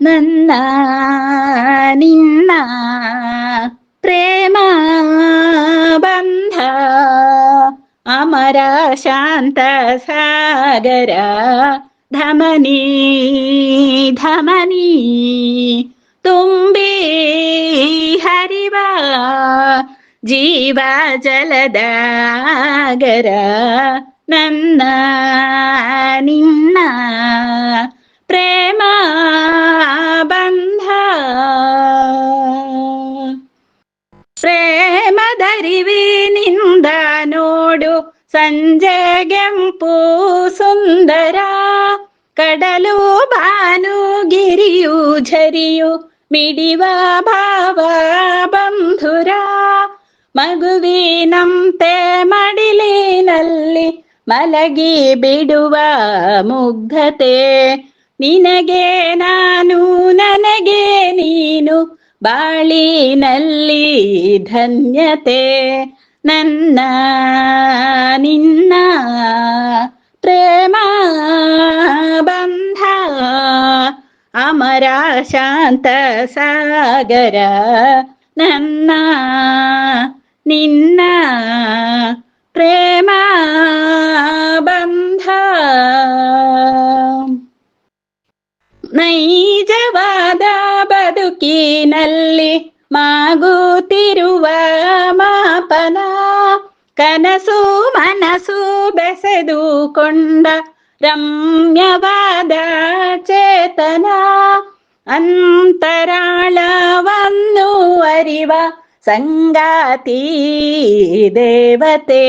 ನನ್ನ ನಿನ್ನ ಪ್ರೇಮ ಬಂಧ ಅಮರ ಶಾಂತ ಸಾಗರ ಧಮನಿ ಧಮನಿ ತುಂಬಿ ಹರಿವ ಜೀವ ಜಲದಾಗರ ನನ್ನ ನಿನ್ನ ನೋಡು ಸಂಜೆಗೆಂಪು ಸುಂದರ ಕಡಲು ಭಾನುಗಿರಿಯು ಝರಿಯು ಮಿಡಿವ ಭಾವ ಬಂಧುರ ಮಗುವಿನಂತೆ ಮಡಿಲಿನಲ್ಲಿ ಮಲಗಿ ಬಿಡುವ ಮುಗ್ಧತೆ ನಿನಗೆ ನಾನು ನನಗೆ ನೀನು ಬಾಳಿನಲ್ಲಿ ಧನ್ಯತೆ ನನ್ನ ನಿನ್ನ ಪ್ರೇಮ ಬಂಧ ಅಮರ ಶಾಂತ ಸಾಗರ ನನ್ನ ನಿನ್ನ ಪ್ರೇಮ ಬಂಧ ನೈಜವಾದ ಬದುಕಿನಲ್ಲಿ ಮಾಗುತ್ತಿರುವ ಮಾಪನ ಕನಸು ಮನಸು ಬೆಸೆದುಕೊಂಡ ರಮ್ಯವಾದ ಚೇತನ ಅಂತರಾಳವನ್ನು ಅರಿವ ಸಂಗಾತಿ ದೇವತೆ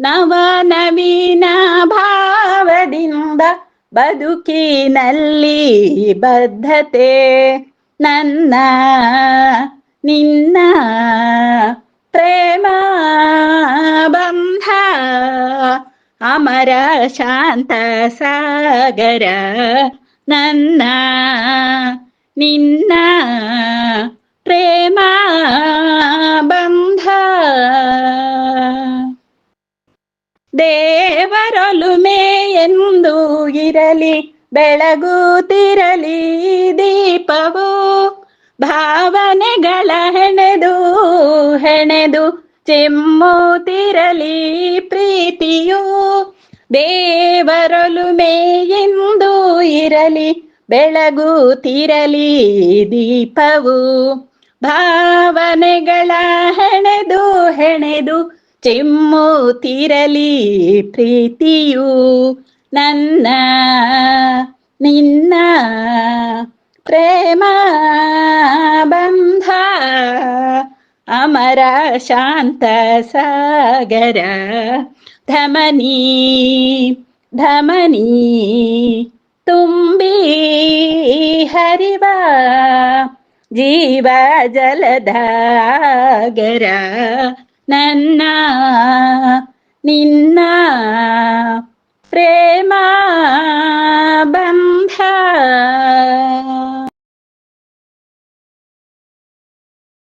ನವ ನವೀನ ಭಾವದಿಂದ ಬದುಕಿನಲ್ಲಿ ಬದ್ಧತೆ. ನನ್ನ ನಿನ್ನ ಪ್ರೇಮ ಬಂಧ ಅಮರ ಶಾಂತ ಸಾಗರ ನನ್ನ ನಿನ್ನ ಪ್ರೇಮ ಬಂಧ ದೇವರೊಲುಮೆ ಎಂದು ಇರಲಿ ಬೆಳಗುತ್ತಿರಲಿ ದೀಪವು ಭಾವನೆಗಳ ಹೆಣೆದು ಹೆಣೆದು ಚಿಮ್ಮುತ್ತಿರಲಿ ಪ್ರೀತಿಯು ದೇವರೊಲುಮೆ ಎಂದು ಇರಲಿ ಬೆಳಗುತ್ತಿರಲಿ ದೀಪವು ಭಾವನೆಗಳ ಹೆಣೆದು ಹೆಣೆದು ಚಿಮ್ಮುತ್ತಿರಲಿ ಪ್ರೀತಿಯು ನನ್ನ ನಿನ್ನ ಪ್ರೇಮ ಬಂಧ ಅಮರ ಶಾಂತ ಸಾಗರ ಧಮನಿ ಧಮನಿ ತುಂಬಿ ಹರಿವ ಜೀವ ಜಲಧಾಗರ ನನ್ನ ನಿನ್ನ